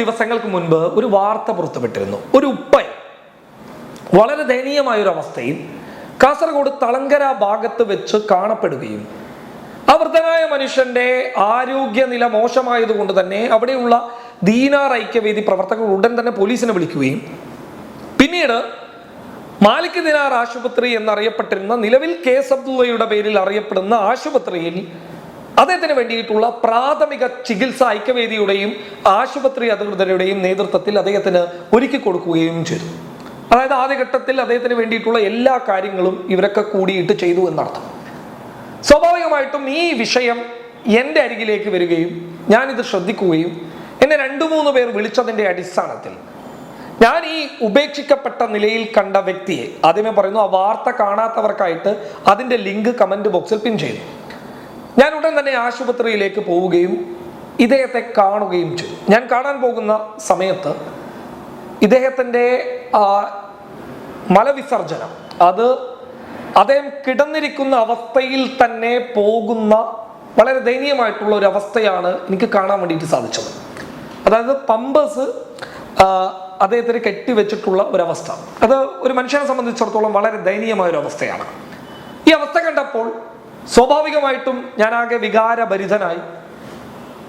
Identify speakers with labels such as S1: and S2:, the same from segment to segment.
S1: ദിവസങ്ങൾക്ക് മുൻപ് ഒരു വാർത്ത പുറത്തുവിട്ടിരുന്നു. ഒരു ഉപ്പൻ. വളരെ ദയനീയമായ ഒരു അവസ്ഥയിൽ കാസർഗോഡ് തളങ്കര ഭാഗത്ത് വെച്ച് കാണപ്പെടുകയും ആ മനുഷ്യന്റെ ആരോഗ്യനില മോശമായതുകൊണ്ട് തന്നെ അവിടെയുള്ള ദീനാർ ഐക്യവേദി പ്രവർത്തകർ ഉടൻ തന്നെ പോലീസിനെ വിളിക്കുകയും പിന്നീട് മാലിക് ദിനാർ ആശുപത്രി എന്നറിയപ്പെട്ടിരുന്ന നിലവിൽ കെ എസ് അബ്ദുള്ളയുടെ പേരിൽ അറിയപ്പെടുന്ന ആശുപത്രിയിൽ അദ്ദേഹത്തിന് വേണ്ടിയിട്ടുള്ള പ്രാഥമിക ചികിത്സ ഐക്യവേദിയുടെയും ആശുപത്രി അധികൃതരുടെയും നേതൃത്വത്തിൽ അദ്ദേഹത്തിന് ഒരുക്കി കൊടുക്കുകയും ചെയ്തു. അതായത് ആദ്യഘട്ടത്തിൽ അദ്ദേഹത്തിന് വേണ്ടിയിട്ടുള്ള എല്ലാ കാര്യങ്ങളും ഇവരൊക്കെ കൂടിയിട്ട് ചെയ്തു എന്നർത്ഥം. സ്വാഭാവികമായിട്ടും ഈ വിഷയം എന്റെ അരികിലേക്ക് വരികയും ഞാനിത് ശ്രദ്ധിക്കുകയും എന്നെ രണ്ടു മൂന്ന് പേർ വിളിച്ചതിന്റെ അടിസ്ഥാനത്തിൽ ഞാൻ ഈ ഉപേക്ഷിക്കപ്പെട്ട നിലയിൽ കണ്ട വ്യക്തിയെ ആദ്യമേ പറയുന്നു ആ വാർത്ത കാണാത്തവർക്കായിട്ട് അതിന്റെ ലിങ്ക് കമന്റ് ബോക്സിൽ പിൻ ചെയ്തു ഞാൻ ഉടൻ തന്നെ ആശുപത്രിയിലേക്ക് പോവുകയും ഇദ്ദേഹത്തെ കാണുകയും ചെയ്തു. ഞാൻ കാണാൻ പോകുന്ന സമയത്ത് ഇദ്ദേഹത്തിന്റെ മലവിസർജനം അത് അദ്ദേഹം കിടന്നിരിക്കുന്ന അവസ്ഥയിൽ തന്നെ പോകുന്ന വളരെ ദയനീയമായിട്ടുള്ള ഒരു അവസ്ഥയാണ് എനിക്ക് കാണാൻ വേണ്ടിയിട്ട് സാധിച്ചത്. അതായത് പമ്പേഴ്സ് അദ്ദേഹത്തിന് കെട്ടിവെച്ചിട്ടുള്ള ഒരവസ്ഥ. അത് ഒരു മനുഷ്യനെ സംബന്ധിച്ചിടത്തോളം വളരെ ദയനീയമായ ഒരു അവസ്ഥയാണ്. ഈ അവസ്ഥ കണ്ടപ്പോൾ സ്വാഭാവികമായിട്ടും ഞാൻ ആകെ വികാരഭരിതനായി.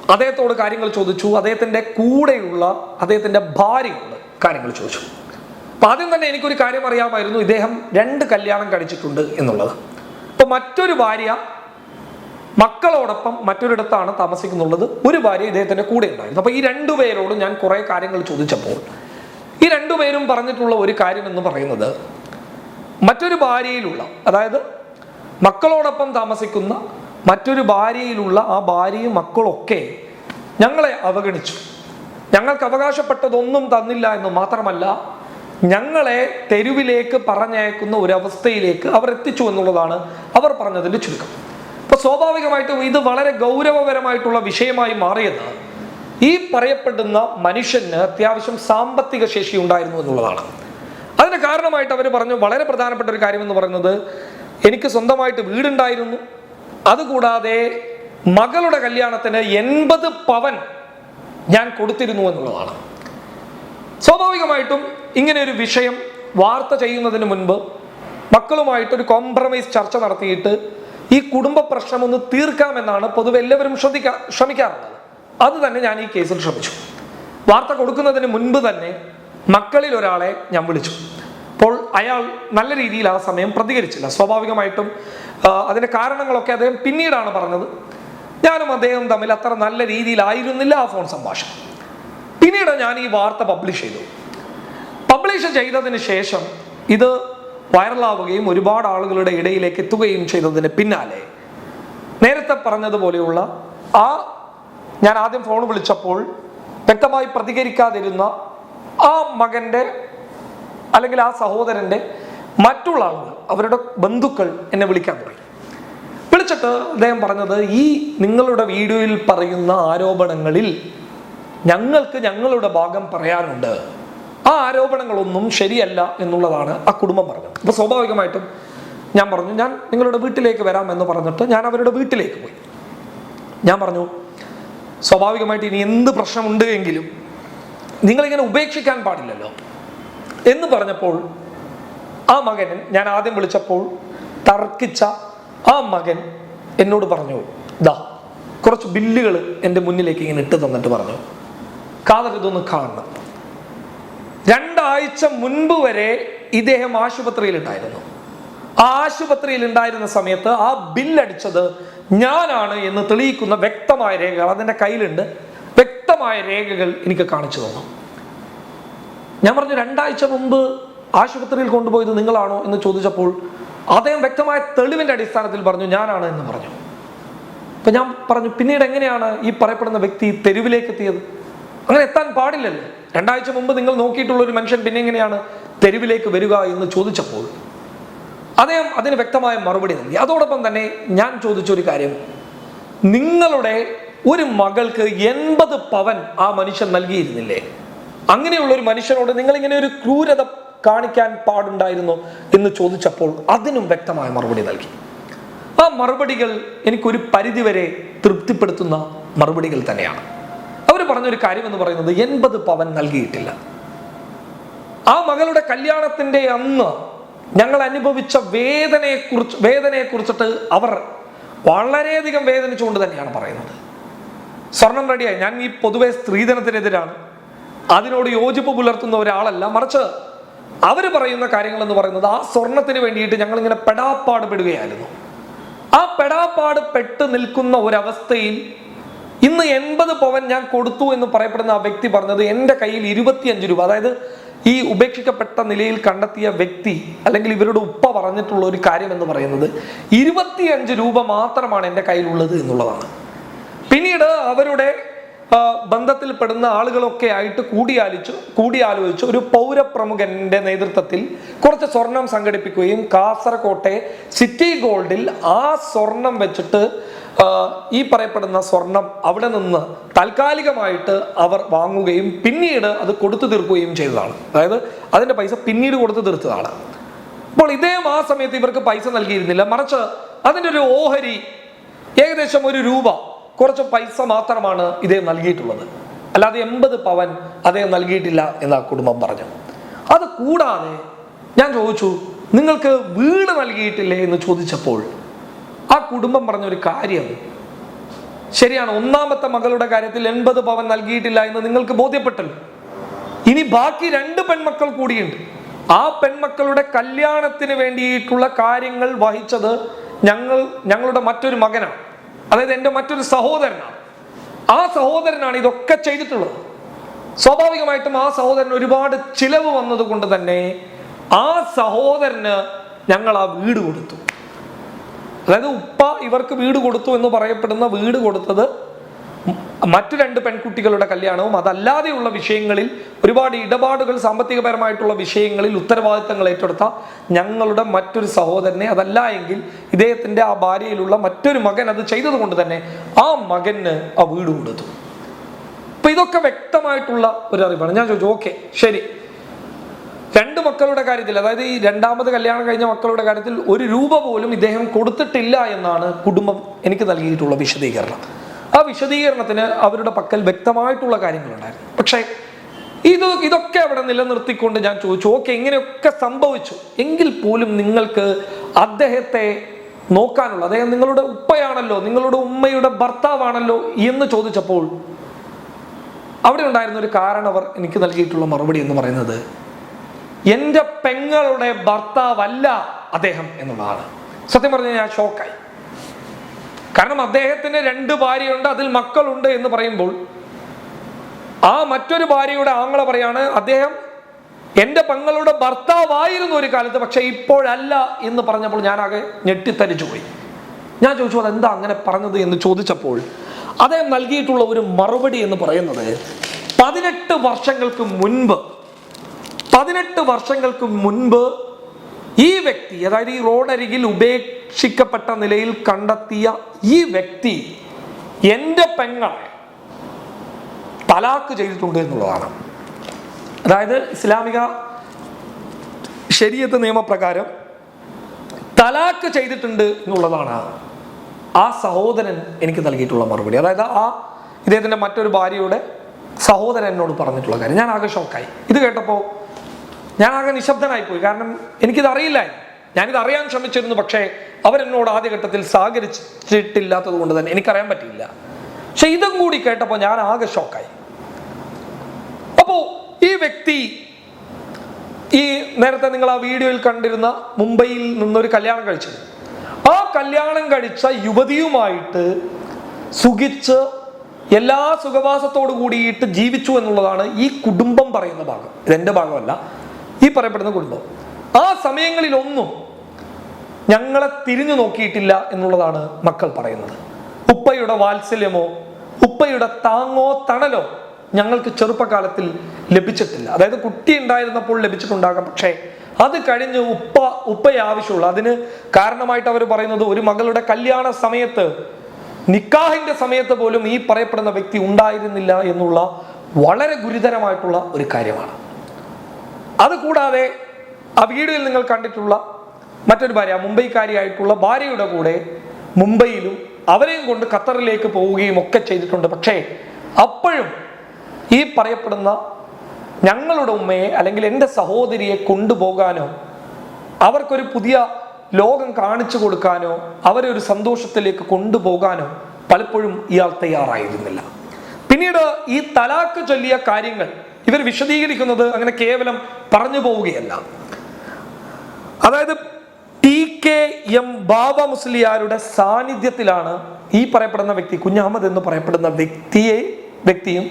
S1: അദ്ദേഹത്തോട് കാര്യങ്ങൾ ചോദിച്ചു. അദ്ദേഹത്തിന്റെ കൂടെയുള്ള അദ്ദേഹത്തിന്റെ ഭാര്യയോട് കാര്യങ്ങൾ ചോദിച്ചു. അപ്പൊ ആദ്യം തന്നെ എനിക്കൊരു കാര്യം അറിയാമായിരുന്നു. ഇദ്ദേഹം രണ്ട് കല്യാണം കഴിച്ചിട്ടുണ്ട് എന്നുള്ളത്. അപ്പൊ മറ്റൊരു ഭാര്യ മക്കളോടൊപ്പം മറ്റൊരിടത്താണ് താമസിക്കുന്നുള്ളത്. ഒരു ഭാര്യ ഇദ്ദേഹത്തിന്റെ കൂടെ ഉണ്ടായിരുന്നു അപ്പൊ ഈ രണ്ടുപേരോടും ഞാൻ കുറേ കാര്യങ്ങൾ ചോദിച്ചപ്പോൾ ഈ രണ്ടുപേരും പറഞ്ഞിട്ടുള്ള ഒരു കാര്യം എന്ന് പറയുന്നത് മറ്റൊരു ഭാര്യയിലുള്ള അതായത് മക്കളോടൊപ്പം താമസിക്കുന്ന മറ്റൊരു ഭാര്യയിലുള്ള ആ ഭാര്യയും മക്കളൊക്കെ ഞങ്ങളെ അവഗണിച്ചു. ഞങ്ങൾക്ക് അവകാശപ്പെട്ടതൊന്നും തന്നില്ല എന്ന് മാത്രമല്ല ഞങ്ങളെ തെരുവിലേക്ക് പറഞ്ഞയക്കുന്ന ഒരവസ്ഥയിലേക്ക് അവർ എത്തിച്ചു എന്നുള്ളതാണ് അവർ പറഞ്ഞതിന്റെ ചുരുക്കം. അപ്പോൾ സ്വാഭാവികമായിട്ടും ഇത് വളരെ ഗൗരവപരമായിട്ടുള്ള വിഷയമായി മാറിയത് ഈ പറയപ്പെടുന്ന മനുഷ്യന് അത്യാവശ്യം സാമ്പത്തിക ശേഷി ഉണ്ടായിരുന്നു എന്നുള്ളതാണ്. അതിന് കാരണമായിട്ട് അവർ പറഞ്ഞു വളരെ പ്രധാനപ്പെട്ട ഒരു കാര്യം എന്ന് പറയുന്നത് എനിക്ക് സ്വന്തമായിട്ട് വീടുണ്ടായിരുന്നു. അതുകൂടാതെ മകളുടെ കല്യാണത്തിന് എൺപത് പവൻ ഞാൻ കൊടുത്തിരുന്നു എന്നുള്ളതാണ്. സ്വാഭാവികമായിട്ടും ഇങ്ങനെ ഒരു വിഷയം വാർത്ത ചെയ്യുന്നതിന് മുൻപ് മക്കളുമായിട്ട് ഒരു കോംപ്രമൈസ് ചർച്ച നടത്തിയിട്ട് ഈ കുടുംബ പ്രശ്നം ഒന്ന് തീർക്കാമെന്നാണ് പൊതുവെ എല്ലാവരും ശ്രദ്ധിക്കാ ശ്രമിക്കാറുള്ളത്. അത് തന്നെ ഞാൻ ഈ കേസിൽ ശ്രമിച്ചു. വാർത്ത കൊടുക്കുന്നതിന് മുൻപ് തന്നെ മക്കളിൽ ഒരാളെ ഞാൻ വിളിച്ചു. അപ്പോൾ അയാൾ നല്ല രീതിയിൽ ആ സമയം പ്രതികരിച്ചില്ല. സ്വാഭാവികമായിട്ടും അതിന്റെ കാരണങ്ങളൊക്കെ അദ്ദേഹം പിന്നീടാണ് പറഞ്ഞത്. ഞാനും അദ്ദേഹം തമ്മിൽ അത്ര നല്ല രീതിയിലായിരുന്നില്ല ആ ഫോൺ സംഭാഷണം. പിന്നീട് ഞാൻ ഈ വാർത്ത പബ്ലിഷ് ചെയ്തു. പബ്ലിഷ് ചെയ്തതിന് ശേഷം ഇത് വൈറലാവുകയും ഒരുപാട് ആളുകളുടെ ഇടയിലേക്ക് എത്തുകയും ചെയ്തതിന് പിന്നാലെ നേരത്തെ പറഞ്ഞതുപോലെയുള്ള ആ ഞാൻ ആദ്യം ഫോൺ വിളിച്ചപ്പോൾ വ്യക്തമായി പ്രതികരിക്കാതിരുന്ന ആ മകന്റെ അല്ലെങ്കിൽ ആ സഹോദരന്റെ മറ്റുള്ള ആളുകൾ അവരുടെ ബന്ധുക്കൾ എന്നെ വിളിക്കാൻ തുടങ്ങി. വിളിച്ചിട്ട് അദ്ദേഹം പറഞ്ഞത് ഈ നിങ്ങളുടെ വീഡിയോയിൽ പറയുന്ന ആരോപണങ്ങളിൽ ഞങ്ങൾക്ക് ഞങ്ങളുടെ ഭാഗം പറയാനുണ്ട്. ആ ആരോപണങ്ങളൊന്നും ശരിയല്ല എന്നുള്ളതാണ് ആ കുടുംബം പറഞ്ഞത്. അപ്പോൾ സ്വാഭാവികമായിട്ടും ഞാൻ പറഞ്ഞു ഞാൻ നിങ്ങളുടെ വീട്ടിലേക്ക് വരാം എന്ന് പറഞ്ഞിട്ട് ഞാൻ അവരുടെ വീട്ടിലേക്ക് പോയി. ഞാൻ പറഞ്ഞു സ്വാഭാവികമായിട്ട് ഇനി എന്ത് പ്രശ്നമുണ്ട് എങ്കിലും നിങ്ങളിങ്ങനെ ഉപേക്ഷിക്കാൻ പാടില്ലല്ലോ. എന്ന് പറഞ്ഞപ്പോൾ ആ മകൻ ഞാൻ ആദ്യം വിളിച്ചപ്പോൾ തർക്കിച്ച ആ മകൻ എന്നോട് പറഞ്ഞു ദാ കുറച്ച് ബില്ലുകൾ എന്റെ മുന്നിലേക്ക് ഇങ്ങനെ ഇട്ട് തന്നിട്ട് പറഞ്ഞു. കാതർ ഇതൊന്ന് കാണണം. രണ്ടാഴ്ച മുൻപ് വരെ ഇദ്ദേഹം ആശുപത്രിയിൽ ഉണ്ടായിരുന്നു ആ ആശുപത്രിയിൽ ഉണ്ടായിരുന്ന സമയത്ത് ആ ബില്ലടിച്ചത് ഞാനാണ് എന്ന് തെളിയിക്കുന്ന വ്യക്തമായ രേഖകൾ അതിന്റെ കയ്യിലുണ്ട്. വ്യക്തമായ രേഖകൾ എനിക്ക് കാണിച്ചു തന്നു. ഞാൻ പറഞ്ഞു രണ്ടാഴ്ച മുമ്പ് ആശുപത്രിയിൽ കൊണ്ടുപോയത് നിങ്ങളാണോ? എന്ന് ചോദിച്ചപ്പോൾ അദ്ദേഹം വ്യക്തമായ തെളിവിന്റെ അടിസ്ഥാനത്തിൽ പറഞ്ഞു ഞാനാണ് എന്ന് പറഞ്ഞു. അപ്പൊ ഞാൻ പറഞ്ഞു പിന്നീട് എങ്ങനെയാണ് ഈ പറയപ്പെടുന്ന വ്യക്തി തെരുവിലേക്ക് എത്തിയത്? അങ്ങനെ എത്താൻ പാടില്ലല്ലോ. രണ്ടാഴ്ച മുമ്പ് നിങ്ങൾ നോക്കിയിട്ടുള്ള ഒരു മനുഷ്യൻ പിന്നെ എങ്ങനെയാണ് തെരുവിലേക്ക് വരിക എന്ന് ചോദിച്ചപ്പോൾ അദ്ദേഹം അതിന് വ്യക്തമായ മറുപടി നൽകി. അതോടൊപ്പം തന്നെ ഞാൻ ചോദിച്ചൊരു കാര്യം. നിങ്ങളുടെ ഒരു മകൾക്ക് എൺപത് പവൻ ആ മനുഷ്യൻ നൽകിയിരുന്നില്ലേ? അങ്ങനെയുള്ള ഒരു മനുഷ്യനോട് നിങ്ങൾ ഇങ്ങനെ ഒരു ക്രൂരത കാണിക്കാൻ പാടുണ്ടായിരുന്നു എന്ന് ചോദിച്ചപ്പോൾ അതിനും വ്യക്തമായ മറുപടി നൽകി. ആ മറുപടികൾ എനിക്കൊരു പരിധിവരെ തൃപ്തിപ്പെടുത്തുന്ന മറുപടികൾ തന്നെയാണ്. അവർ പറഞ്ഞൊരു കാര്യം എന്ന് പറയുന്നത് എൺപത് പവൻ നൽകിയിട്ടില്ല. ആ മകളുടെ കല്യാണത്തിന്റെ അന്ന് ഞങ്ങൾ അനുഭവിച്ച വേദനയെ കുറിച്ച് വേദനയെ കുറിച്ചിട്ട് അവർ വളരെയധികം വേദനിച്ചുകൊണ്ട് തന്നെയാണ് പറയുന്നത്. സ്വർണം റെഡിയായി. ഞാൻ ഈ പൊതുവെ സ്ത്രീധനത്തിനെതിരാണ്. അതിനോട് യോജിപ്പ് പുലർത്തുന്ന ഒരാളല്ല. മറിച്ച് അവർ പറയുന്ന കാര്യങ്ങൾ എന്ന് പറയുന്നത് ആ സ്വർണത്തിന് വേണ്ടിയിട്ട് ഞങ്ങൾ ഇങ്ങനെ പെടാപ്പാട് പെടുകയായിരുന്നു ആ പെടാപ്പാട് പെട്ട് നിൽക്കുന്ന ഒരവസ്ഥയിൽ ഇന്ന് എൺപത് പവൻ ഞാൻ കൊടുത്തു എന്ന് പറയപ്പെടുന്ന ആ വ്യക്തി പറഞ്ഞത് എന്റെ കയ്യിൽ ഇരുപത്തിയഞ്ച് രൂപ. അതായത് ഈ ഉപേക്ഷിക്കപ്പെട്ട നിലയിൽ കണ്ടെത്തിയ വ്യക്തി അല്ലെങ്കിൽ ഇവരുടെ ഉപ്പ പറഞ്ഞിട്ടുള്ള ഒരു കാര്യം എന്ന് പറയുന്നത് ഇരുപത്തിയഞ്ച് രൂപ മാത്രമാണ് എന്റെ കയ്യിലുള്ളത് എന്നുള്ളതാണ്. പിന്നീട് അവരുടെ ബന്ധത്തിൽപ്പെടുന്ന ആളുകളൊക്കെ ആയിട്ട് കൂടിയാലോചിച്ചു കൂടിയാലോചിച്ച് ഒരു പൗരപ്രമുഖന്റെ നേതൃത്വത്തിൽ കുറച്ച് സ്വർണം സംഘടിപ്പിക്കുകയും കാസർകോട്ടെ സിറ്റി ഗോൾഡിൽ ആ സ്വർണം വെച്ചിട്ട് ഈ പറയപ്പെടുന്ന സ്വർണം അവിടെ നിന്ന് താൽക്കാലികമായിട്ട് അവർ വാങ്ങുകയും പിന്നീട് അത് കൊടുത്തു തീർക്കുകയും ചെയ്തതാണ്. അതായത് അതിന്റെ പൈസ പിന്നീട് കൊടുത്തു തീർത്തതാണ്. അപ്പോൾ ഇതേ ആ സമയത്ത് ഇവർക്ക് പൈസ നൽകിയിരുന്നില്ല. മറിച്ച് അതിന്റെ ഒരു ഓഹരി ഏകദേശം ഒരു രൂപ കുറച്ച് പൈസ മാത്രമാണ് ഇദ്ദേഹം നൽകിയിട്ടുള്ളത്. അല്ലാതെ എൺപത് പവൻ അദ്ദേഹം നൽകിയിട്ടില്ല എന്ന് ആ കുടുംബം പറഞ്ഞു. അത് കൂടാതെ ഞാൻ ചോദിച്ചു നിങ്ങൾക്ക് വീട് നൽകിയിട്ടില്ലേ എന്ന് ചോദിച്ചപ്പോൾ ആ കുടുംബം പറഞ്ഞ ഒരു കാര്യം ശരിയാണ് ഒന്നാമത്തെ മകളുടെ കാര്യത്തിൽ എൺപത് പവൻ നൽകിയിട്ടില്ല എന്ന് നിങ്ങൾക്ക് ബോധ്യപ്പെട്ടല്ലോ. ഇനി ബാക്കി രണ്ട് പെൺമക്കൾ കൂടിയുണ്ട്. ആ പെൺമക്കളുടെ കല്യാണത്തിന് വേണ്ടിയിട്ടുള്ള കാര്യങ്ങൾ വഹിച്ചത് ഞങ്ങൾ ഞങ്ങളുടെ മറ്റൊരു മകനാണ്. അതായത് എന്റെ മറ്റൊരു സഹോദരനാണ്. ആ സഹോദരനാണ് ഇതൊക്കെ ചെയ്തിട്ടുള്ളത്. സ്വാഭാവികമായിട്ടും ആ സഹോദരൻ ഒരുപാട് ചിലവ് വന്നതുകൊണ്ട് തന്നെ ആ സഹോദരന് ഞങ്ങൾ ആ വീട് കൊടുത്തു. അതായത് ഉപ്പ ഇവർക്ക് വീട് കൊടുത്തു എന്ന് പറയപ്പെടുന്ന വീട് കൊടുത്തത് മറ്റു രണ്ട് പെൺകുട്ടികളുടെ കല്യാണവും അതല്ലാതെയുള്ള വിഷയങ്ങളിൽ ഒരുപാട് ഇടപാടുകൾ സാമ്പത്തികപരമായിട്ടുള്ള വിഷയങ്ങളിൽ ഉത്തരവാദിത്തങ്ങൾ ഏറ്റെടുത്ത ഞങ്ങളുടെ മറ്റൊരു സഹോദരനെ അതല്ല എങ്കിൽ ഇദ്ദേഹത്തിന്റെ ആ ഭാര്യയിലുള്ള മറ്റൊരു മകൻ അത് ചെയ്തതുകൊണ്ട് തന്നെ ആ മകന് ആ വീട് കൊടുത്തു. അപ്പൊ ഇതൊക്കെ വ്യക്തമായിട്ടുള്ള ഒരു അറിവാണ്. ഞാൻ ചോദിച്ചു ഓക്കെ ശരി. രണ്ട് മക്കളുടെ കാര്യത്തിൽ അതായത് ഈ രണ്ടാമത് കല്യാണം കഴിഞ്ഞ മക്കളുടെ കാര്യത്തിൽ ഒരു രൂപ പോലും ഇദ്ദേഹം കൊടുത്തിട്ടില്ല എന്നാണ് കുടുംബം എനിക്ക് നൽകിയിട്ടുള്ള വിശദീകരണം. ആ വിശദീകരണത്തിന് അവരുടെ പക്കൽ വ്യക്തമായിട്ടുള്ള കാര്യങ്ങളുണ്ടായിരുന്നു. പക്ഷേ ഇത് ഇതൊക്കെ അവിടെ നിലനിർത്തിക്കൊണ്ട് ഞാൻ ചോദിച്ചു ഓക്കെ ഇങ്ങനെയൊക്കെ സംഭവിച്ചു. എങ്കിൽ പോലും നിങ്ങൾക്ക് അദ്ദേഹത്തെ നോക്കാനുള്ള അദ്ദേഹം നിങ്ങളുടെ ഉപ്പയാണല്ലോ നിങ്ങളുടെ ഉമ്മയുടെ ഭർത്താവാണല്ലോ എന്ന് ചോദിച്ചപ്പോൾ അവിടെ ഉണ്ടായിരുന്ന ഒരു കാരണം അവർ എനിക്ക് നൽകിയിട്ടുള്ള മറുപടി എന്ന് പറയുന്നത് എന്റെ പെങ്ങളുടെ ഭർത്താവല്ല അദ്ദേഹം എന്നുള്ളതാണ് സത്യം പറഞ്ഞാൽ ഞാൻ ഷോക്കായി കാരണം അദ്ദേഹത്തിന് രണ്ട് ഭാര്യയുണ്ട് അതിൽ മക്കളുണ്ട് എന്ന് പറയുമ്പോൾ ആ മറ്റൊരു ഭാര്യയുടെ ആങ്ങള പറയാണ് അദ്ദേഹം എന്റെ പങ്ങളുടെ ഭർത്താവായിരുന്നു ഒരു കാലത്ത് പക്ഷെ ഇപ്പോഴല്ല എന്ന് പറഞ്ഞപ്പോൾ ഞാൻ ആകെ ഞെട്ടിത്തരിച്ചു പോയി. ഞാൻ ചോദിച്ചു അതെന്താ അങ്ങനെ പറഞ്ഞത്? എന്ന് ചോദിച്ചപ്പോൾ അദ്ദേഹം നൽകിയിട്ടുള്ള ഒരു മറുപടി എന്ന് പറയുന്നത് പതിനെട്ട് വർഷങ്ങൾക്ക് മുൻപ് പതിനെട്ട് വർഷങ്ങൾക്ക് മുൻപ് ഈ വ്യക്തി അതായത് ഈ റോഡരികിൽ ഉപേക്ഷിക്കപ്പെട്ട നിലയിൽ കണ്ടെത്തിയ ഈ വ്യക്തി എന്റെ പെങ്ങളെ തലാക്ക് ചെയ്തിട്ടുണ്ട് എന്നുള്ളതാണ്. അതായത് ഇസ്ലാമിക ശരീരത്ത് നിയമപ്രകാരം തലാക്ക് ചെയ്തിട്ടുണ്ട് എന്നുള്ളതാണ് ആ സഹോദരൻ എനിക്ക് നൽകിയിട്ടുള്ള മറുപടി. അതായത് ആ ഇദ്ദേഹത്തിന്റെ മറ്റൊരു ഭാര്യയുടെ സഹോദരൻ എന്നോട് പറഞ്ഞിട്ടുള്ള കാര്യം. ഞാൻ ആകെ ഷോക്കായി. ഇത് കേട്ടപ്പോൾ ഞാൻ ആകെ നിശബ്ദനായിപ്പോയി. കാരണം എനിക്കിത് അറിയില്ലായിരുന്നു ഞാനിത് അറിയാൻ ശ്രമിച്ചിരുന്നു പക്ഷേ അവരെന്നോട് ആദ്യഘട്ടത്തിൽ സഹകരിച്ചിട്ടില്ലാത്തത് കൊണ്ട് തന്നെ എനിക്കറിയാൻ പറ്റിയില്ല. പക്ഷെ ഇതും കൂടി കേട്ടപ്പോൾ ഞാൻ ആകെ ഷോക്കായി. അപ്പോ ഈ വ്യക്തി ഈ നേരത്തെ നിങ്ങൾ ആ വീഡിയോയിൽ കണ്ടിരുന്ന മുംബൈയിൽ നിന്നൊരു കല്യാണം കഴിച്ചത്. ആ കല്യാണം കഴിച്ച യുവതിയുമായിട്ട് സുഖിച്ച് എല്ലാ സുഖവാസത്തോടു കൂടിയിട്ട് ജീവിച്ചു എന്നുള്ളതാണ് ഈ കുടുംബം പറയുന്ന ഭാഗം. ഇതെന്റെ ഭാഗമല്ല ഈ പറയപ്പെടുന്ന കുടുംബം. ആ സമയങ്ങളിലൊന്നും ഞങ്ങളെ തിരിഞ്ഞു നോക്കിയിട്ടില്ല എന്നുള്ളതാണ് മക്കൾ പറയുന്നത്. ഉപ്പയുടെ വാത്സല്യമോ ഉപ്പയുടെ താങ്ങോ തണലോ ഞങ്ങൾക്ക് ചെറുപ്പകാലത്തിൽ ലഭിച്ചിട്ടില്ല. അതായത് കുട്ടി ഉണ്ടായിരുന്നപ്പോൾ ലഭിച്ചിട്ടുണ്ടാകാം. പക്ഷേ അത് കഴിഞ്ഞ് ഉപ്പ ഉപ്പയെ ആവശ്യമുള്ള. അതിന് കാരണമായിട്ട് അവർ പറയുന്നത് ഒരു മകളുടെ കല്യാണ സമയത്ത് നിക്കാഹിന്റെ സമയത്ത് പോലും ഈ പറയപ്പെടുന്ന വ്യക്തി ഉണ്ടായിരുന്നില്ല എന്നുള്ള വളരെ ഗുരുതരമായിട്ടുള്ള ഒരു കാര്യമാണ്. അതുകൂടാതെ ആ വീഡിയോയിൽ നിങ്ങൾ കണ്ടിട്ടുള്ള മറ്റൊരു ഭാര്യ മുംബൈക്കാരിയായിട്ടുള്ള ഭാര്യയുടെ കൂടെ മുംബൈയിലും അവരെയും കൊണ്ട് ഖത്തറിലേക്ക് പോവുകയും ഒക്കെ ചെയ്തിട്ടുണ്ട്. പക്ഷേ അപ്പോഴും ഈ പറയപ്പെടുന്ന ഞങ്ങളുടെ ഉമ്മയെ അല്ലെങ്കിൽ എന്റെ സഹോദരിയെ കൊണ്ടുപോകാനോ അവർക്കൊരു പുതിയ ലോകം കാണിച്ചു കൊടുക്കാനോ അവരെ ഒരു സന്തോഷത്തിലേക്ക് കൊണ്ടുപോകാനോ പലപ്പോഴും ഇയാൾ തയ്യാറായിരുന്നില്ല. പിന്നീട് ഈ തലാക്ക് ചൊല്ലിയ കാര്യങ്ങൾ ഇവർ വിശദീകരിക്കുന്നത് അങ്ങനെ കേവലം പറഞ്ഞു പോവുകയല്ല. അതായത് ടി കെ എം ബാബ മുസ്ലിയാരുടെ സാന്നിധ്യത്തിലാണ് ഈ പറയപ്പെടുന്ന വ്യക്തി കുഞ്ഞാമദ് എന്ന് പറയപ്പെടുന്ന വ്യക്തിയെ വ്യക്തിയും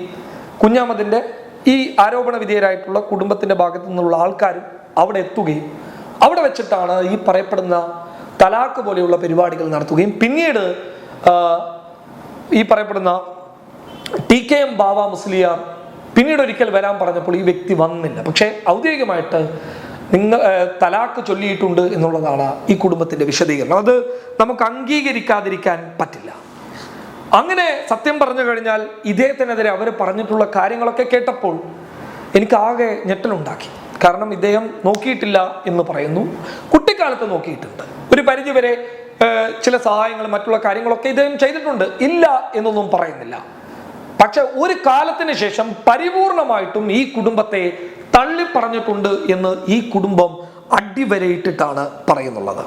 S1: കുഞ്ഞാമദിന്റെ ഈ ആരോപണ വിധേയരായിട്ടുള്ള കുടുംബത്തിന്റെ ഭാഗത്തു നിന്നുള്ള ആൾക്കാരും അവിടെ എത്തുകയും അവിടെ വെച്ചിട്ടാണ് ഈ പറയപ്പെടുന്ന തലാക്ക് പോലെയുള്ള പരിപാടികൾ നടത്തുകയും പിന്നീട് ഈ പറയപ്പെടുന്ന T K M Baba Musliyar പിന്നീട് ഒരിക്കൽ വരാൻ പറഞ്ഞപ്പോൾ ഈ വ്യക്തി വന്നില്ല. പക്ഷേ ഔദ്യോഗികമായിട്ട് നിങ്ങൾ തലാക്ക് ചൊല്ലിയിട്ടുണ്ട് എന്നുള്ളതാണ് ഈ കുടുംബത്തിന്റെ വിശദീകരണം. അത് നമുക്ക് അംഗീകരിക്കാതിരിക്കാൻ പറ്റില്ല. അങ്ങനെ സത്യം പറഞ്ഞു കഴിഞ്ഞാൽ ഇദ്ദേഹത്തിനെതിരെ അവർ പറഞ്ഞിട്ടുള്ള കാര്യങ്ങളൊക്കെ കേട്ടപ്പോൾ എനിക്ക് ആകെ ഞെട്ടലുണ്ടാക്കി. കാരണം ഇദ്ദേഹം നോക്കിയിട്ടില്ല എന്ന് പറയുന്നു. കുട്ടിക്കാലത്ത് നോക്കിയിട്ടുണ്ട്. ഒരു പരിധിവരെ ചില സഹായങ്ങൾ മറ്റുള്ള കാര്യങ്ങളൊക്കെ ഇദ്ദേഹം ചെയ്തിട്ടുണ്ട്. ഇല്ല എന്നൊന്നും പറയുന്നില്ല. പക്ഷെ ഒരു കാലത്തിന് ശേഷം പരിപൂർണമായിട്ടും ഈ കുടുംബത്തെ തള്ളി പറഞ്ഞിട്ടുണ്ട് എന്ന് ഈ കുടുംബം അടിവരയിട്ടിട്ടാണ് പറയുന്നുള്ളത്.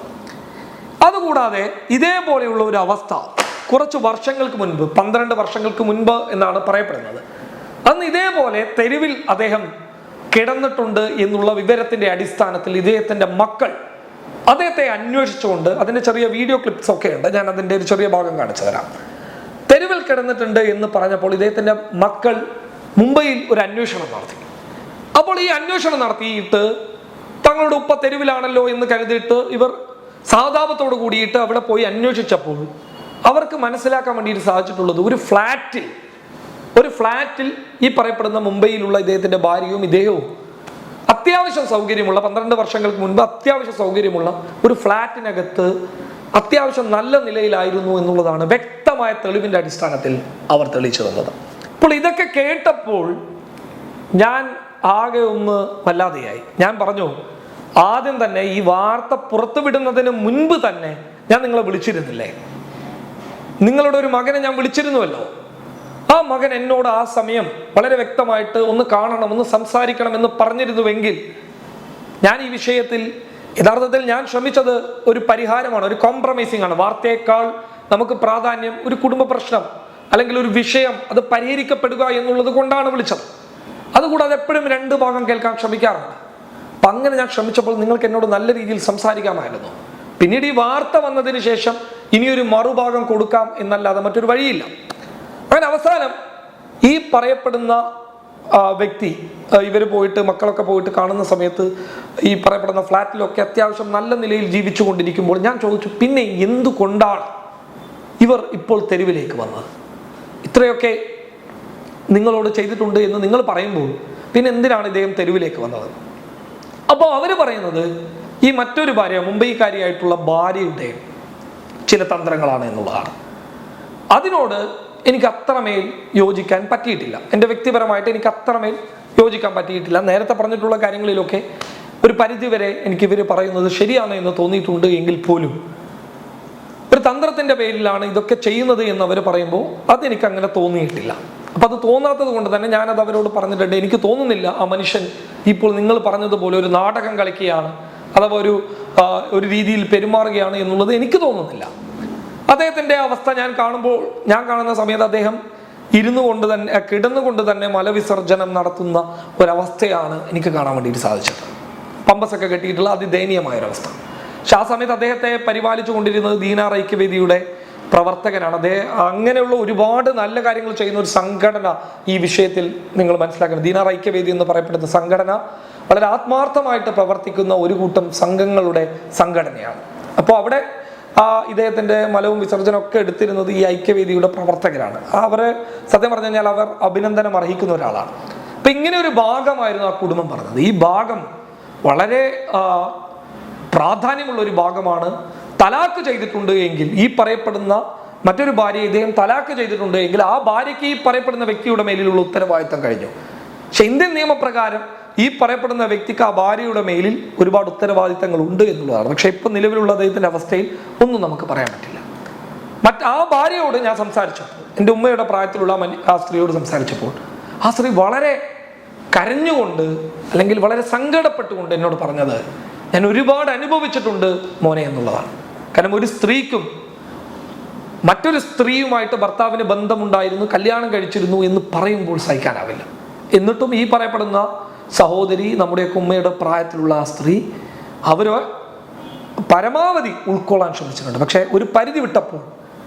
S1: അതുകൂടാതെ ഇതേപോലെയുള്ള ഒരു അവസ്ഥ കുറച്ച് വർഷങ്ങൾക്ക് മുൻപ് പന്ത്രണ്ട് വർഷങ്ങൾക്ക് മുൻപ് എന്നാണ് പറയപ്പെടുന്നത്. അന്ന് ഇതേപോലെ തെരുവിൽ അദ്ദേഹം കിടന്നിട്ടുണ്ട് എന്നുള്ള വിവരത്തിന്റെ അടിസ്ഥാനത്തിൽ ഇദ്ദേഹത്തിന്റെ മക്കൾ അദ്ദേഹത്തെ അന്വേഷിച്ചുകൊണ്ട് അതിന്റെ ചെറിയ വീഡിയോ ക്ലിപ്സ് ഒക്കെ ഉണ്ട് ഞാൻ അതിന്റെ ഒരു ചെറിയ ഭാഗം കാണിച്ചു തരാം. തെരുവിൽ കിടന്നിട്ടുണ്ട് എന്ന് പറഞ്ഞപ്പോൾ ഇദ്ദേഹത്തിന്റെ മക്കൾ മുംബൈയിൽ ഒരു അന്വേഷണം നടത്തി. അപ്പോൾ ഈ അന്വേഷണം നടത്തിയിട്ട് തങ്ങളുടെ ഉപ്പ തെരുവിലാണല്ലോ എന്ന് കരുതിയിട്ട് ഇവർ സാതാപത്തോട് കൂടിയിട്ട് അവിടെ പോയി അന്വേഷിച്ചപ്പോൾ അവർക്ക് മനസ്സിലാക്കാൻ വേണ്ടിയിട്ട് സാധിച്ചിട്ടുള്ളത് ഒരു ഫ്ലാറ്റിൽ ഒരു ഫ്ലാറ്റിൽ ഈ പറയപ്പെടുന്ന മുംബൈയിലുള്ള ഇദ്ദേഹത്തിന്റെ ഭാര്യയും ഇദ്ദേഹവും അത്യാവശ്യം സൗകര്യമുള്ള പന്ത്രണ്ട് വർഷങ്ങൾക്ക് മുൻപ് അത്യാവശ്യം സൗകര്യമുള്ള ഒരു ഫ്ലാറ്റിനകത്ത് അത്യാവശ്യം നല്ല നിലയിലായിരുന്നു എന്നുള്ളതാണ് വ്യക്തമായ തെളിവിന്റെ അടിസ്ഥാനത്തിൽ അവർ തെളിയിച്ചു തന്നത്. അപ്പോൾ ഇതൊക്കെ കേട്ടപ്പോൾ ഞാൻ ആകെ ഒന്ന് വല്ലാതെയായി. ഞാൻ പറഞ്ഞു ആദ്യം തന്നെ ഈ വാർത്ത പുറത്തുവിടുന്നതിന് മുൻപ് തന്നെ ഞാൻ നിങ്ങളെ വിളിച്ചിരുന്നില്ലേ? നിങ്ങളുടെ ഒരു മകനെ ഞാൻ വിളിച്ചിരുന്നുവല്ലോ. ആ മകൻ എന്നോട് ആ സമയം വളരെ വ്യക്തമായിട്ട് ഒന്ന് കാണണം ഒന്ന് സംസാരിക്കണം എന്ന് പറഞ്ഞിരുന്നുവെങ്കിൽ ഞാൻ ഈ വിഷയത്തിൽ യഥാർത്ഥത്തിൽ ഞാൻ ശ്രമിച്ചത് ഒരു പരിഹാരമാണ് ഒരു കോംപ്രമൈസിംഗ് ആണ്. വാർത്തയേക്കാൾ നമുക്ക് പ്രാധാന്യം ഒരു കുടുംബ പ്രശ്നം അല്ലെങ്കിൽ ഒരു വിഷയം അത് പരിഹരിക്കപ്പെടുക എന്നുള്ളത് കൊണ്ടാണ് വിളിച്ചത്. അതുകൂടാതെ എപ്പോഴും രണ്ട് ഭാഗം കേൾക്കാൻ ശ്രമിക്കാറുണ്ട്. അപ്പം അങ്ങനെ ഞാൻ ശ്രമിച്ചപ്പോൾ നിങ്ങൾക്ക് എന്നോട് നല്ല രീതിയിൽ സംസാരിക്കാമായിരുന്നു. പിന്നീട് ഈ വാർത്ത വന്നതിന് ശേഷം ഇനിയൊരു മറുഭാഗം കൊടുക്കാം എന്നല്ലാതെ മറ്റൊരു വഴിയില്ല. അങ്ങനെ അവസാനം ഈ പറയപ്പെടുന്ന വ്യക്തി ഇവർ പോയിട്ട് മക്കളൊക്കെ പോയിട്ട് കാണുന്ന സമയത്ത് ഈ പറയപ്പെടുന്ന ഫ്ലാറ്റിലൊക്കെ അത്യാവശ്യം നല്ല നിലയിൽ ജീവിച്ചു കൊണ്ടിരിക്കുമ്പോൾ ഞാൻ ചോദിച്ചു പിന്നെ എന്തുകൊണ്ടാണ് ഇവർ ഇപ്പോൾ തെരുവിലേക്ക് വന്നത്? ഇത്രയൊക്കെ നിങ്ങളോട് ചെയ്തിട്ടുണ്ട് എന്ന് നിങ്ങൾ പറയുമ്പോൾ പിന്നെ എന്തിനാണ് ഇദ്ദേഹം തെരുവിലേക്ക് വന്നത്? അപ്പോൾ അവർ പറയുന്നത് ഈ മറ്റൊരു ഭാര്യ മുംബൈക്കാരിയായിട്ടുള്ള ഭാര്യയുടെ ചില തന്ത്രങ്ങളാണ് എന്നുള്ളതാണ്. അതിനോട് എനിക്ക് അത്രമേൽ യോജിക്കാൻ പറ്റിയിട്ടില്ല. എന്റെ വ്യക്തിപരമായിട്ട് എനിക്ക് അത്രമേൽ യോജിക്കാൻ പറ്റിയിട്ടില്ല. നേരത്തെ പറഞ്ഞിട്ടുള്ള കാര്യങ്ങളിലൊക്കെ ഒരു പരിധിവരെ എനിക്ക് ഇവർ പറയുന്നത് ശരിയാണ് എന്ന് തോന്നിയിട്ടുണ്ട് എങ്കിൽ പോലും. ഒരു തന്ത്രത്തിന്റെ പേരിലാണ് ഇതൊക്കെ ചെയ്യുന്നത് എന്ന് അവർ പറയുമ്പോൾ അതെനിക്ക് അങ്ങനെ തോന്നിയിട്ടില്ല. അപ്പൊ അത് തോന്നാത്തത് കൊണ്ട് തന്നെ ഞാനത് അവരോട് പറഞ്ഞിട്ടുണ്ട്. എനിക്ക് തോന്നുന്നില്ല ആ മനുഷ്യൻ ഇപ്പോൾ നിങ്ങൾ പറഞ്ഞതുപോലെ ഒരു നാടകം കളിക്കുകയാണ് അഥവാ ഒരു ഒരു രീതിയിൽ പെരുമാറുകയാണ് എന്നുള്ളത് എനിക്ക് തോന്നുന്നില്ല. അദ്ദേഹത്തിന്റെ അവസ്ഥ ഞാൻ കാണുമ്പോൾ ഞാൻ കാണുന്ന സമയത്ത് അദ്ദേഹം ഇരുന്നു കൊണ്ട് തന്നെ കിടന്നുകൊണ്ട് തന്നെ മലവിസർജനം നടത്തുന്ന ഒരവസ്ഥയാണ് എനിക്ക് കാണാൻ വേണ്ടിയിട്ട് സാധിച്ചത്. പമ്പസൊക്കെ കെട്ടിയിട്ടുള്ള അതിദയനീയമായ ഒരവസ്ഥ പക്ഷെ ആ സമയത്ത് അദ്ദേഹത്തെ പരിപാലിച്ചു കൊണ്ടിരുന്നത് ദീനാർ ഐക്യവേദിയുടെ പ്രവർത്തകനാണ്. അദ്ദേഹം അങ്ങനെയുള്ള ഒരുപാട് നല്ല കാര്യങ്ങൾ ചെയ്യുന്ന ഒരു സംഘടന ഈ വിഷയത്തിൽ നിങ്ങൾ മനസ്സിലാക്കണം. ദീനാർ ഐക്യവേദി എന്ന് പറയപ്പെടുന്ന സംഘടന വളരെ ആത്മാർത്ഥമായിട്ട് പ്രവർത്തിക്കുന്ന ഒരു കൂട്ടം സംഘങ്ങളുടെ സംഘടനയാണ്. അപ്പോൾ അവിടെ ആ ഇദ്ദേഹത്തിന്റെ മലവും വിസർജനവും ഒക്കെ എടുത്തിരുന്നത് ഈ ഐക്യവേദിയുടെ പ്രവർത്തകരാണ്. അവരെ സത്യം പറഞ്ഞു കഴിഞ്ഞാൽ അവർ അഭിനന്ദനം അർഹിക്കുന്ന ഒരാളാണ്. അപ്പം ഇങ്ങനെ ഒരു ഭാഗമായിരുന്നു ആ കുടുംബം പറഞ്ഞത്. ഈ ഭാഗം വളരെ പ്രാധാന്യമുള്ള ഒരു ഭാഗമാണ് തലാക്ക് ചെയ്തിട്ടുണ്ട് എങ്കിൽ ഈ പറയപ്പെടുന്ന മറ്റൊരു ഭാര്യ ഇദ്ദേഹം തലാക്ക് ചെയ്തിട്ടുണ്ട് എങ്കിൽ ആ ഭാര്യയ്ക്ക് ഈ പറയപ്പെടുന്ന വ്യക്തിയുടെ മേലിലുള്ള ഉത്തരവാദിത്തം കഴിഞ്ഞു. പക്ഷെ ഇന്ത്യൻ നിയമപ്രകാരം ഈ പറയപ്പെടുന്ന വ്യക്തിക്ക് ആ ഭാര്യയുടെ മേലിൽ ഒരുപാട് ഉത്തരവാദിത്തങ്ങൾ ഉണ്ട് എന്നുള്ളതാണ്. പക്ഷെ ഇപ്പൊ നിലവിലുള്ള അദ്ദേഹത്തിന്റെ അവസ്ഥയിൽ ഒന്നും നമുക്ക് പറയാൻ പറ്റില്ല. മറ്റ് ആ ഭാര്യയോട് ഞാൻ സംസാരിച്ചപ്പോൾ എന്റെ ഉമ്മയുടെ പ്രായത്തിലുള്ള ആ സ്ത്രീയോട് സംസാരിച്ചപ്പോൾ ആ സ്ത്രീ വളരെ കരഞ്ഞുകൊണ്ട് അല്ലെങ്കിൽ വളരെ സങ്കടപ്പെട്ടുകൊണ്ട് എന്നോട് പറഞ്ഞത് ഞാൻ ഒരുപാട് അനുഭവിച്ചിട്ടുണ്ട് മോനെ എന്നുള്ളതാണ്. കാരണം ഒരു സ്ത്രീക്കും മറ്റൊരു സ്ത്രീയുമായിട്ട് ഭർത്താവിന് ബന്ധമുണ്ടായിരുന്നു കല്യാണം കഴിച്ചിരുന്നു എന്ന് പറയുമ്പോൾ സഹിക്കാനാവില്ല. എന്നിട്ടും ഈ പറയപ്പെടുന്ന സഹോദരി നമ്മുടെ ഉമ്മയുടെ പ്രായത്തിലുള്ള ആ സ്ത്രീ അവർ പരമാവധി ഉൾക്കൊള്ളാൻ ശ്രമിച്ചിട്ടുണ്ട്. പക്ഷേ ഒരു പരിധി വിട്ടപ്പോൾ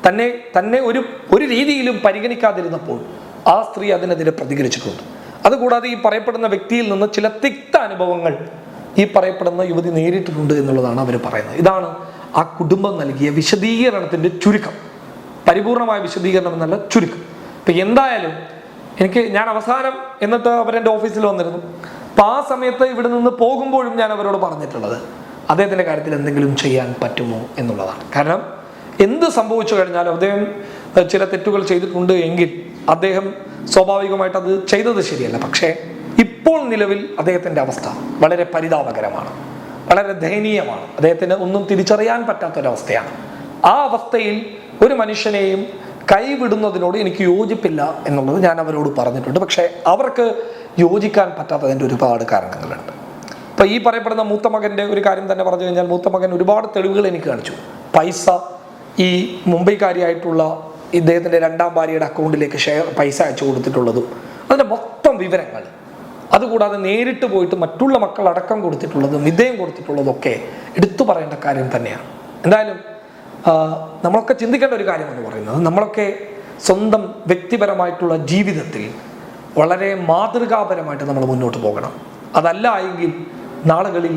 S1: തന്നെ തന്നെ ഒരു ഒരു രീതിയിലും പരിഗണിക്കാതിരുന്നപ്പോൾ ആ സ്ത്രീ അതിനെതിരെ പ്രതികരിച്ചിട്ടുണ്ട്. അതുകൂടാതെ ഈ പറയപ്പെടുന്ന വ്യക്തിയിൽ നിന്ന് ചില തിക്ത അനുഭവങ്ങൾ ഈ പറയപ്പെടുന്ന യുവതി നേരിട്ടിട്ടുണ്ട് എന്നുള്ളതാണ് അവർ പറയുന്നത്. ഇതാണ് ആ കുടുംബം നൽകിയ വിശദീകരണത്തിന്റെ ചുരുക്കം. പരിപൂർണമായ വിശദീകരണം എന്നല്ല ചുരുക്കം. ഇപ്പൊ എന്തായാലും എനിക്ക് ഞാൻ അവസാനം എന്നിട്ട് അവരെന്റെ ഓഫീസിൽ വന്നിരുന്നു. അപ്പൊ ആ സമയത്ത് ഇവിടെ നിന്ന് പോകുമ്പോഴും ഞാൻ അവരോട് പറഞ്ഞിട്ടുള്ളത് അദ്ദേഹത്തിന്റെ കാര്യത്തിൽ എന്തെങ്കിലും ചെയ്യാൻ പറ്റുമോ എന്നുള്ളതാണ്. കാരണം എന്ത് സംഭവിച്ചു കഴിഞ്ഞാലും അദ്ദേഹം ചില തെറ്റുകൾ ചെയ്തിട്ടുണ്ട് എങ്കിൽ അദ്ദേഹം സ്വാഭാവികമായിട്ട് അത് ചെയ്തത് ശരിയല്ല. പക്ഷേ ഇപ്പോൾ നിലവിൽ അദ്ദേഹത്തിന്റെ അവസ്ഥ വളരെ പരിതാപകരമാണ്. വളരെ ദയനീയമാണ്. അദ്ദേഹത്തിന് ഒന്നും തിരിച്ചറിയാൻ പറ്റാത്തൊരവസ്ഥയാണ്. ആ അവസ്ഥയിൽ ഒരു മനുഷ്യനെയും കൈവിടുന്നതിനോട് എനിക്ക് യോജിപ്പില്ല എന്നുള്ളത് ഞാൻ അവരോട് പറഞ്ഞിട്ടുണ്ട്. പക്ഷേ അവർക്ക് യോജിക്കാൻ പറ്റാത്തതിന്റെ ഒരുപാട് കാരണങ്ങളുണ്ട്. അപ്പോൾ ഈ പറയപ്പെടുന്ന മൂത്ത മകന്റെ ഒരു കാര്യം തന്നെ പറഞ്ഞു കഴിഞ്ഞാൽ മൂത്ത മകൻ ഒരുപാട് തെളിവുകൾ എനിക്ക് കാണിച്ചു. പൈസ ഈ മുംബൈക്കാരിയായിട്ടുള്ള ഇദ്ദേഹത്തിന്റെ രണ്ടാം ഭാര്യയുടെ അക്കൗണ്ടിലേക്ക് ഷെയർ പൈസ അയച്ചു കൊടുത്തിട്ടുള്ളതും. അതിന്റെ മൊത്തം വിവരങ്ങൾ. അതുകൂടാതെ നേരിട്ട് പോയിട്ട് മറ്റുള്ള മക്കൾ അടക്കം കൊടുത്തിട്ടുള്ളതും വിധേയം കൊടുത്തിട്ടുള്ളതും ഒക്കെ എടുത്തു പറയേണ്ട കാര്യം തന്നെയാണ്. എന്തായാലും നമ്മളൊക്കെ ചിന്തിക്കേണ്ട ഒരു കാര്യമെന്ന് പറയുന്നത്. നമ്മളൊക്കെ സ്വന്തം വ്യക്തിപരമായിട്ടുള്ള ജീവിതത്തിൽ വളരെ മാതൃകാപരമായിട്ട് നമ്മൾ മുന്നോട്ട് പോകണം. അതല്ല എങ്കിൽ നാളുകളിൽ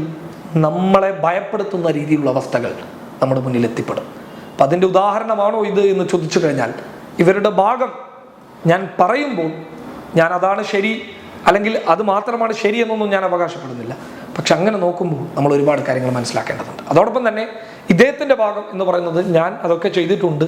S1: നമ്മളെ ഭയപ്പെടുത്തുന്ന രീതിയിലുള്ള അവസ്ഥകൾ നമ്മുടെ മുന്നിൽ എത്തിപ്പെടും. അപ്പം അതിന്റെ ഉദാഹരണമാണോ ഇത് എന്ന് ചോദിച്ചു കഴിഞ്ഞാൽ ഇവരുടെ ഭാഗം ഞാൻ പറയുമ്പോൾ ഞാൻ അതാണ് ശരി അല്ലെങ്കിൽ അത് മാത്രമാണ് ശരിയെന്നൊന്നും ഞാൻ അവകാശപ്പെടുന്നില്ല. പക്ഷെ അങ്ങനെ നോക്കുമ്പോൾ നമ്മൾ ഒരുപാട് കാര്യങ്ങൾ മനസ്സിലാക്കേണ്ടതുണ്ട്. അതോടൊപ്പം തന്നെ ഇദ്ദേഹത്തിന്റെ ഭാഗം എന്ന് പറയുന്നത് ഞാൻ അതൊക്കെ ചെയ്തിട്ടുണ്ട്.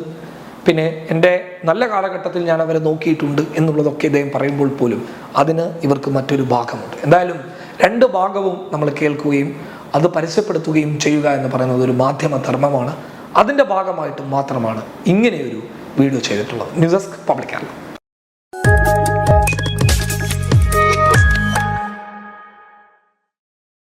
S1: പിന്നെ എന്റെ നല്ല കാലഘട്ടത്തിൽ ഞാൻ അവരെ നോക്കിയിട്ടുണ്ട് എന്നുള്ളതൊക്കെ ഇദ്ദേഹം പറയുമ്പോൾ പോലും അതിന് ഇവർക്ക് മറ്റൊരു ഭാഗമുണ്ട്. എന്തായാലും രണ്ട് ഭാഗവും നമ്മൾ കേൾക്കുകയും അത് പരസ്യപ്പെടുത്തുകയും ചെയ്യുക എന്ന് പറയുന്നത് ഒരു മാധ്യമ ധർമ്മമാണ്. അതിന്റെ ഭാഗമായിട്ട് മാത്രമാണ് ഇങ്ങനെയൊരു വീഡിയോ ചെയ്തിട്ടുള്ളത്. News desk public Keralam.